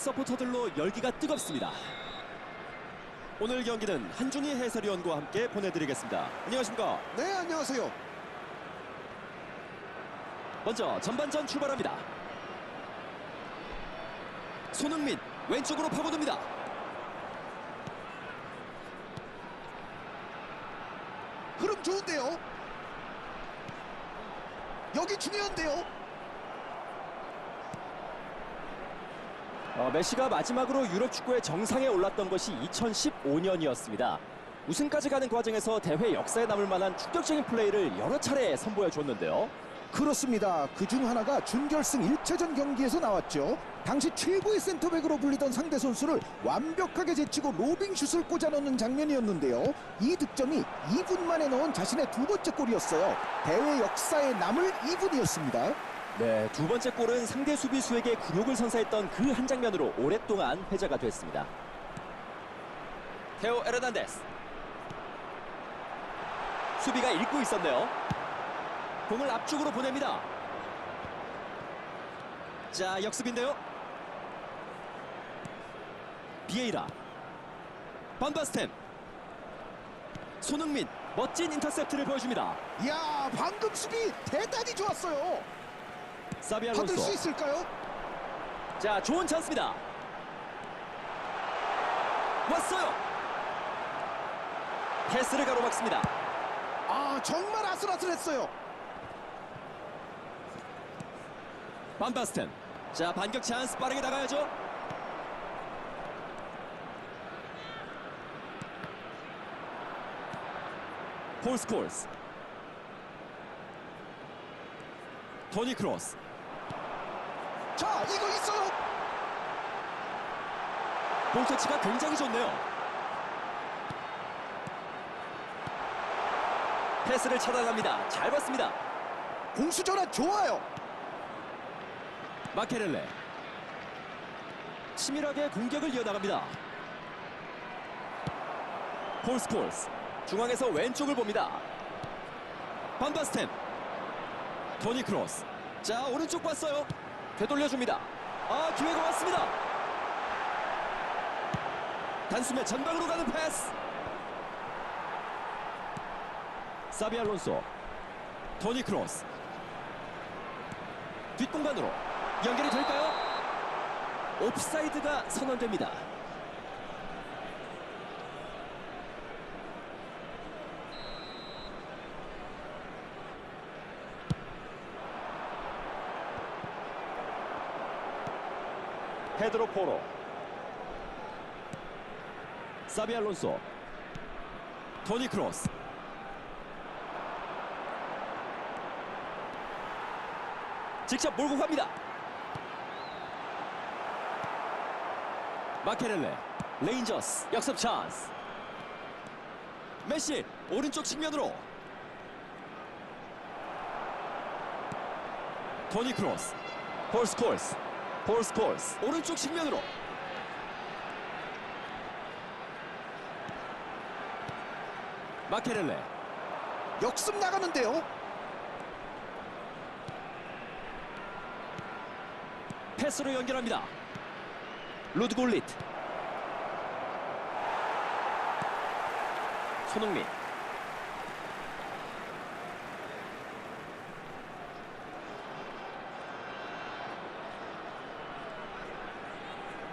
서포터들로 열기가 뜨겁습니다. 오늘 경기는 한준희 해설위원과 함께 보내드리겠습니다. 안녕하십니까? 네, 안녕하세요. 먼저 전반전 출발합니다. 손흥민 왼쪽으로 파고듭니다. 흐름 좋은데요. 여기 중요한데요. 어, 메시가 마지막으로 유럽 축구의 정상에 올랐던 것이 2015년이었습니다. 우승까지 가는 과정에서 대회 역사에 남을 만한 충격적인 플레이를 여러 차례 선보여 줬는데요. 그렇습니다. 그 중 하나가 준결승 1차전 경기에서 나왔죠. 당시 최고의 센터백으로 불리던 상대 선수를 완벽하게 제치고 로빙 슛을 꽂아 넣는 장면이었는데요. 이 득점이 2분 만에 넣은 자신의 두 번째 골이었어요. 대회 역사에 남을 2분이었습니다. 네, 두 번째 골은 상대 수비수에게 굴욕을 선사했던 그 한 장면으로 오랫동안 회자가 됐습니다. 테오 에르난데스. 수비가 읽고 있었네요. 공을 앞쪽으로 보냅니다. 자, 역습인데요. 비에이라. 반바스텐. 손흥민 멋진 인터셉트를 보여줍니다. 이야, 방금 수비 대단히 좋았어요. 사비 받을 수. 있을까요? 자, 좋은 찬스입니다. 왔어요. 패스를 가로막습니다. 아, 정말 아슬아슬했어요. 반바스텐. 자, 반격 찬스 빠르게 나가야죠. 폴 스콜스. 토니 크로스. 자, 이거 있어요. 볼 터치가 굉장히 좋네요. 패스를 차단합니다. 잘 봤습니다. 공수 전환 좋아요. 마케렐레 치밀하게 공격을 이어나갑니다 폴 스콜스 중앙에서 왼쪽을 봅니다 반바스텐 토니 크로스. 자 오른쪽 봤어요. 되돌려줍니다. 아 기회가 왔습니다. 단숨에 전방으로 가는 패스. 사비 알론소. 토니 크로스. 뒷공간으로 연결이 될까요? 옵사이드가 선언됩니다. 페드로 포로. 사비 알론소. 토니 크로스. 직접 몰고 갑니다. 마케렐레 레인저스 역습 찬스. 메시 오른쪽 측면으로. 토니 크로스 폴 스콜스 폴 스콜스. 오른쪽 측면으로. 마케렐레. 역습 나가는데요. 패스로 연결합니다. 루드골릿. 손흥민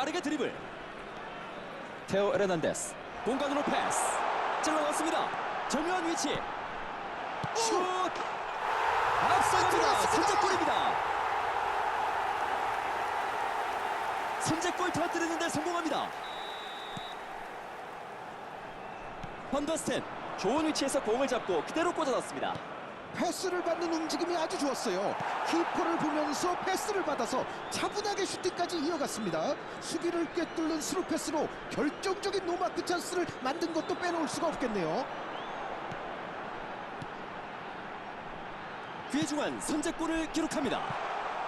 빠르게 드리블. 테오 에르난데스. 공간으로 패스. 찔러넣습니다. 정면 위치. 슛! 앞서갑니다. 선제골입니다. 선제골 터뜨리는데 성공합니다. 번더스텐 좋은 위치에서 공을 잡고 그대로 꽂아놨습니다. 패스를 받는 움직임이 아주 좋았어요. 키퍼를 보면서 패스를 받아서 차분하게 슈팅까지 이어갔습니다. 수비를 꿰뚫는 스루 패스로 결정적인 노마크 찬스를 만든 것도 빼놓을 수가 없겠네요. 귀중한 선제골을 기록합니다.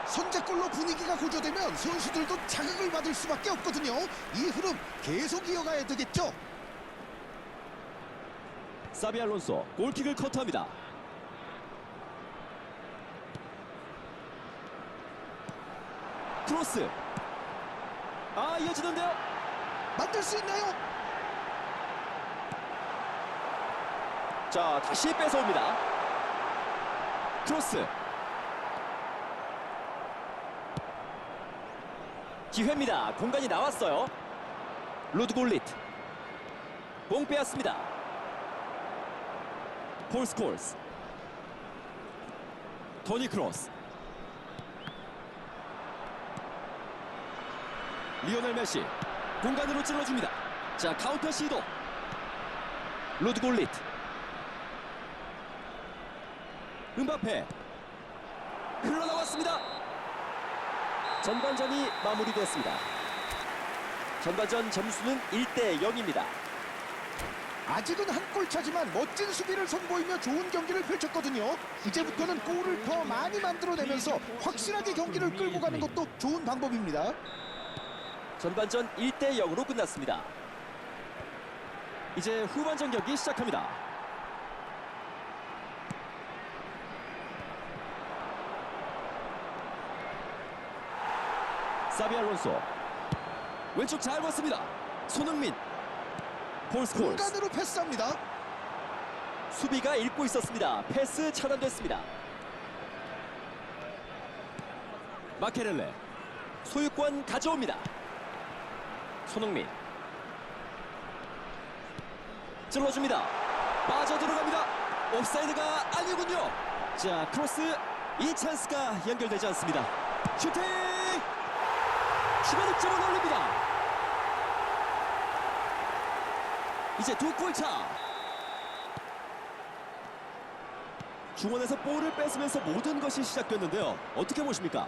선제골로 분위기가 고조되면 선수들도 자극을 받을 수밖에 없거든요. 이 흐름 계속 이어가야 되겠죠. 사비 알론소 골킥을 커트합니다. 크로스 아 이어지는데요. 만들 수 있나요? 자 다시 뺏어옵니다. 크로스. 기회입니다. 공간이 나왔어요. 루드골리트. 공 빼앗습니다. 폴 스콜스. 토니 크로스. 리오넬 메시. 공간으로 찔러줍니다. 자 카운터 시도. 루드 골리트. 음바페 흘러나왔습니다. 전반전이 마무리됐습니다. 전반전 점수는 1대 0입니다. 아직은 한 골 차지만 멋진 수비를 선보이며 좋은 경기를 펼쳤거든요. 이제부터는 골을 더 많이 만들어내면서 확실하게 경기를 끌고 가는 것도 좋은 방법입니다. 전반전 1대 0으로 끝났습니다. 이제 후반전 경기 시작합니다. 사비 알론소 왼쪽 잘 봤습니다. 손흥민 폴 스콜스 공간으로 패스합니다. 수비가 읽고 있었습니다. 패스 차단됐습니다. 마케렐레 소유권 가져옵니다. 손흥민 찔러줍니다. 빠져 들어갑니다. 옵사이드가 아니군요. 자 크로스 이 찬스가 연결되지 않습니다. 슈팅 추가 득점을 올립니다. 이제 두 골 차. 중원에서 볼을 뺏으면서 모든 것이 시작됐는데요. 어떻게 보십니까?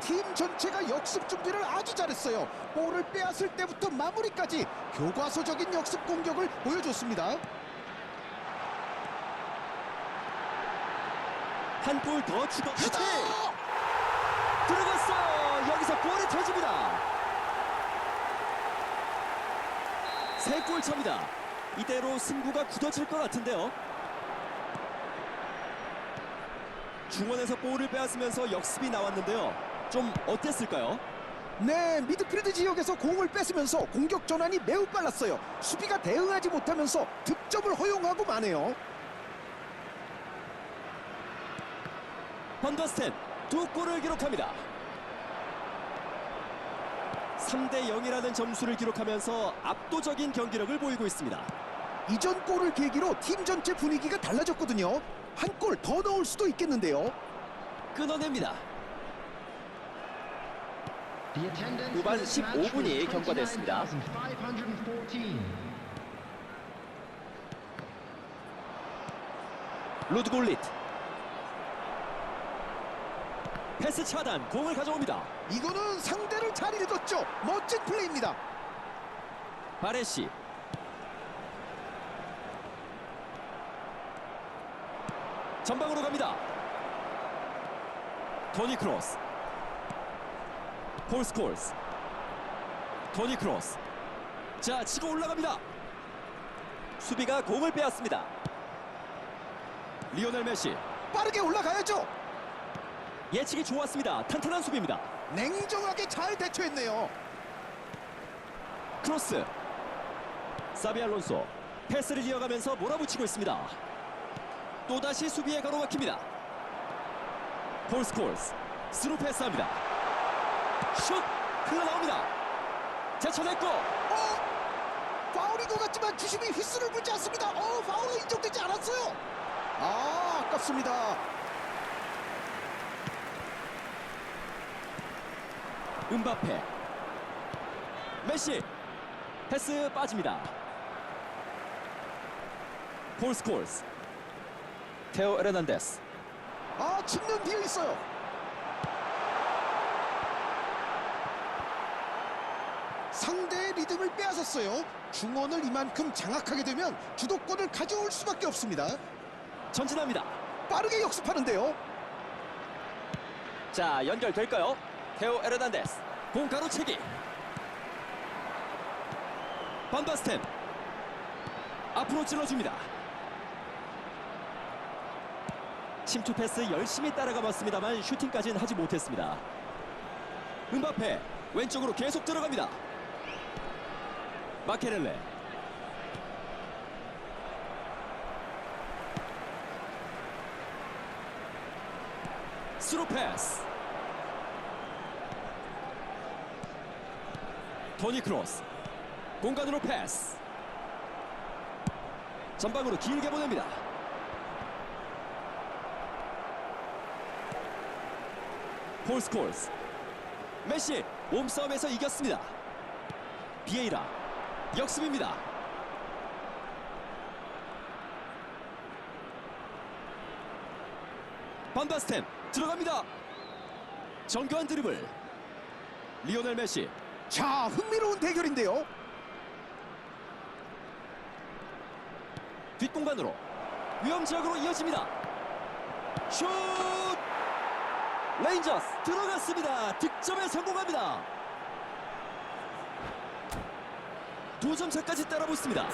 팀 전체가 역습 준비를 아주 잘했어요. 볼을 빼앗을 때부터 마무리까지 교과서적인 역습 공격을 보여줬습니다. 한 골 더 추가 슈팅! 들어갔어요. 여기서 골이 터집니다. 세 골 차입니다. 이대로 승부가 굳어질 것 같은데요. 중원에서 볼을 빼앗으면서 역습이 나왔는데요. 좀 어땠을까요? 네, 미드필드 지역에서 공을 뺏으면서 공격 전환이 매우 빨랐어요. 수비가 대응하지 못하면서 득점을 허용하고 마네요. 번더스텐 두 골을 기록합니다. 3대 0이라는 점수를 기록하면서 압도적인 경기력을 보이고 있습니다. 이전 골을 계기로 팀 전체 분위기가 달라졌거든요. 한 골 더 넣을 수도 있겠는데요. 끊어냅니다. 후반 15분이 경과됐습니다. 루드 골리트 패스 차단 공을 가져옵니다. 이거는 상대를 잘 읽었죠. 멋진 플레이입니다. 바레시 전방으로 갑니다. 토니 크로스 폴 스콜스 토니 크로스 자 치고 올라갑니다. 수비가 공을 빼앗습니다. 리오넬 메시 빠르게 올라가야죠. 예측이 좋았습니다. 탄탄한 수비입니다. 냉정하게 잘 대처했네요. 크로스 사비 알론소 패스를 이어가면서 몰아붙이고 있습니다 또다시 수비에 가로막힙니다 폴 스콜스 스루 패스합니다 슛 흘러나옵니다 제쳐냈고 어? 파울인 것 같지만 주심이 휘슬을 불지 않습니다. 어, 파울은 인정되지 않았어요. 아, 아깝습니다. 음바페 메시 패스 빠집니다 폴 스콜스 테오 에르난데스 아, 측면 비어 있어요. 상대의 리듬을 빼앗았어요. 중원을 이만큼 장악하게 되면 주도권을 가져올 수밖에 없습니다. 전진합니다 빠르게 역습하는데요. 자 연결될까요? 테오 에르난데스 공 가로채기 반바스텐 앞으로 찔러줍니다 침투 패스 열심히 따라가 봤습니다만 슈팅까지는 하지 못했습니다 음바페 왼쪽으로 계속 들어갑니다. 마케렐레. 스루 패스. 토니 크로스. 공간으로 패스. 전방으로 길게 보냅니다. 폴 스콜스. 메시 몸싸움에서 이겼습니다. 비에이라 역습입니다. 반바스템 들어갑니다. 정교한 드리블. 리오넬 메시 자, 흥미로운 대결인데요. 뒷공간으로 위험 지역으로 이어집니다. 슛! 레인저스 들어갔습니다. 득점에 성공합니다. 두 점 차까지 따라붙습니다.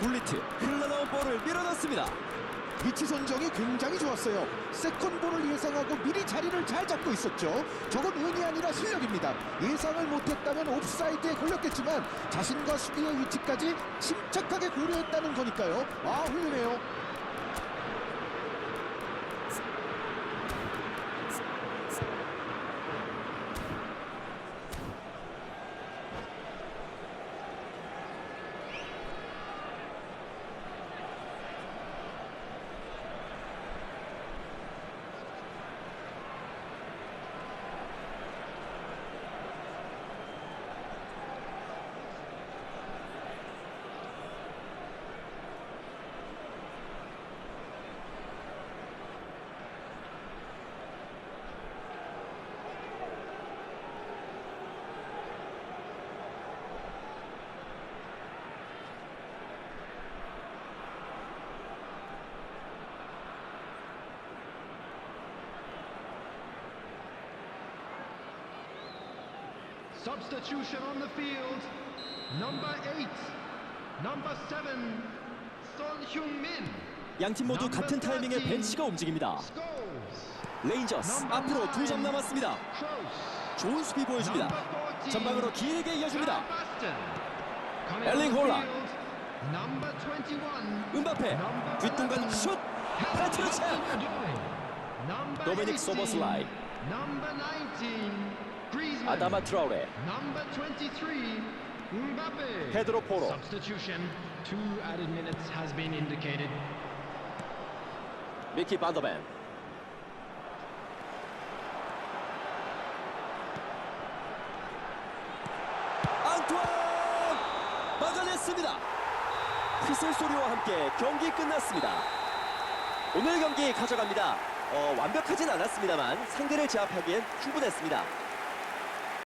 굴리트 흘러나온 볼을 밀어넣습니다. 위치 선정이 굉장히 좋았어요. 세컨볼을 예상하고 미리 자리를 잘 잡고 있었죠. 저건 운이 아니라 실력입니다. 예상을 못했다면 옵사이드에 걸렸겠지만 자신과 수비의 위치까지 침착하게 고려했다는 거니까요. 아 훌륭해요. Substitution on the field. Number eight. Number seven. Son Heung-min. 양팀 모두 같은 타이밍에 벤치가 움직입니다. 레인저스 앞으로 두 점 남았습니다. 좋은 수비 보여줍니다. Number 14. 전방으로 길게 이어줍니다. Number 21. 은바페 뒷공간 슛 Number 도미닉 18. 소버슬라이. Number 19. Griezmann. 아다마 트라우레 Number 23. Mbappe. 페드로 포로. 미키 반더벤 앙투안 막아냈습니다 휘슬 소리와 함께 경기 끝났습니다 오늘 경기 가져갑니다 어, 완벽하진 않았습니다만 상대를 제압하기엔 충분했습니다